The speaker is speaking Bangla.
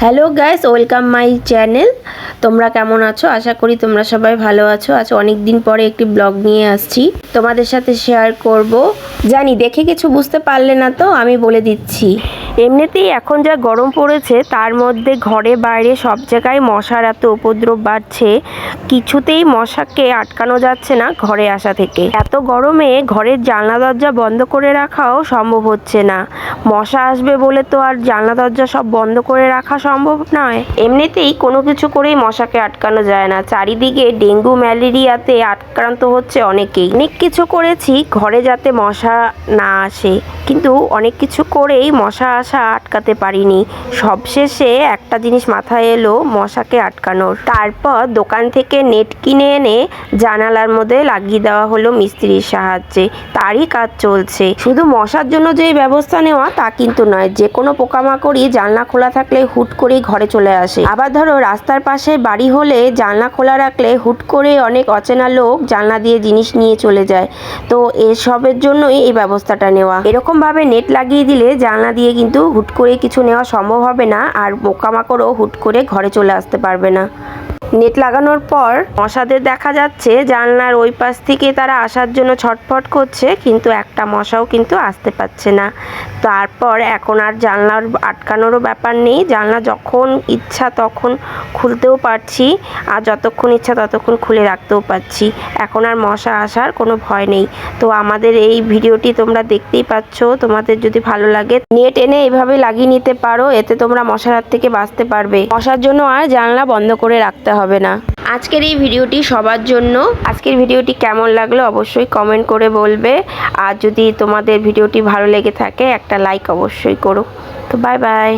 Hello guys, welcome my channel. তোমরা কেমন আছো? আশা করি তোমরা সবাই ভালো আছো। আজ অনেক দিন পরে একটি ব্লগ নিয়ে আসছি। তোমাদের সাথে শেয়ার করব। জানি, দেখে কিছু বুঝতে পারলে না তো, আমি বলে দিচ্ছি। এমনিতেই এখন যা গরম পড়েছে, তার মধ্যে ঘরে বাইরে সব জায়গায় মশার এত উপদ্রব বাড়ছে, কিছুতেই মশাকে আটকানো যাচ্ছে না ঘরে আসা থেকে। এত গরমে ঘরের জানলা দরজা বন্ধ করে রাখাও সম্ভব হচ্ছে না। মশা আসবে বলে তো আর জানলা দরজা সব বন্ধ করে রাখা সম্ভব নয়। এমনিতেই কোনো কিছু করেই মশাকে আটকানো যায় না। চারিদিকে ডেঙ্গু, ম্যালেরিয়াতে আক্রান্ত হচ্ছে অনেকেই। অনেক কিছু করেছি ঘরে যাতে মশা না আসে, কিন্তু অনেক কিছু করেই মশা আসা আটকাতে পারিনি। সবশেষে একটা জিনিস মাথায় এলো, মশাকে আটকানোর। তারপর দোকান থেকে নেট কিনে এনে জানালার মধ্যে লাগিয়ে দেওয়া হলো মিস্ত্রির সাহায্যে। তারই কাজ চলছে। শুধু মশার জন্য যে ব্যবস্থা নেওয়া, তা কিন্তু নয়। যে কোনো পোকামাকড়ই জানলা খোলা থাকলে হুট করেই ঘরে চলে আসে। আবার ধরো, রাস্তার পাশে বাড়ি হলে জানলা খোলা রাখলে হুট করে অনেক অচেনা লোক জানলা দিয়ে জিনিস নিয়ে চলে যায়। তো এসবের জন্যই এই ব্যবস্থাটা নেওয়া। এরকম ভাবে নেট লাগিয়ে দিলে জানলা দিয়ে কিন্তু হুট করে কিছু নেওয়া সম্ভব হবে না আর পোকামাকড়ও হুট করে ঘরে চলে আসতে পারবে না। নেট লাগানোর পর মশাদের দেখা যাচ্ছে জানলার ওই পাশ থেকে তারা আসার জন্য ছটফট করছে, কিন্তু একটা মশাও কিন্তু আসতে পারছে না। তারপর এখন আর জানলার আটকানোরও ব্যাপার নেই। জানলা যখন ইচ্ছা তখন খুলতেও পারছি আর যতক্ষণ ইচ্ছা ততক্ষণ খুলে রাখতেও পারছি। এখন আর মশা আসার কোনো ভয় নেই। তো আমাদের এই ভিডিওটি তোমরা দেখতেই পাচ্ছ। তোমাদের যদি ভালো লাগে নেট এনে এভাবে লাগিয়ে নিতে পারো। এতে তোমরা মশার হাত থেকে বাঁচতে পারবে। মশার জন্য আর জানলা বন্ধ করে রাখতে হবে না। আজকের এই ভিডিওটি সবার জন্য। আজকের ভিডিওটি কেমন লাগল অবশ্যই কমেন্ট করে বলবে। আর যদি তোমাদের ভিডিওটি ভালো লেগে থাকে, একটা লাইক অবশ্যই করো। তো বাই বাই